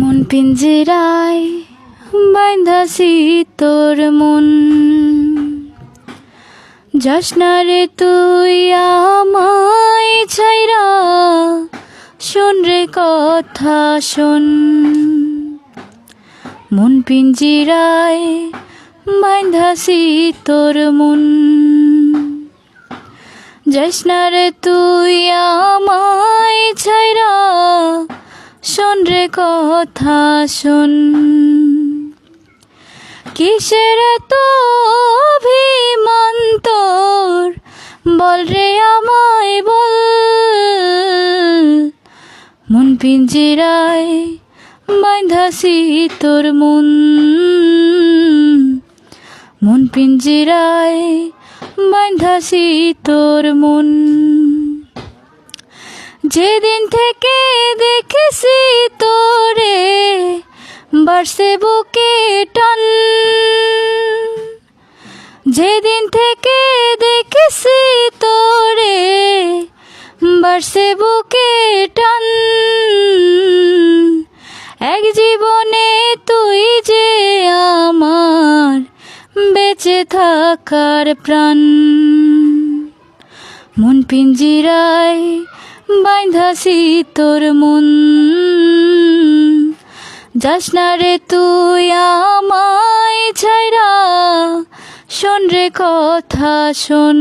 মন পিঞ্জিরায় বাইন্ধাছি তোর মন। যাস না রে তুই আমায় ছাইরা, শোন রে কথা শোন। মন পিঞ্জিরায় বাইন্ধাছি তোর মন। যাস না রে তুই আমায় ছাইরা রে কথা শোন। কিসের তো অভিমান তোর? বল রে আমায় বল। মন পিঞ্জিরায় বাঁধাছি তোর মন। মন পিঞ্জিরায় বাঁধাছি তোর মন। যেদিন থেকে দেখেছি বাড়ছে বুকে টান। যেদিন থেকে দেখেছি তোরে, বাড়ছে বুকে টান। এক জীবনে তুই যে আমার বেঁচে থাকার প্রাণ। মন পিঞ্জিরায় বাইধাছি তোর মন। যাস না রে তুই আমায় ছাইরা শোন রে কথা শোন।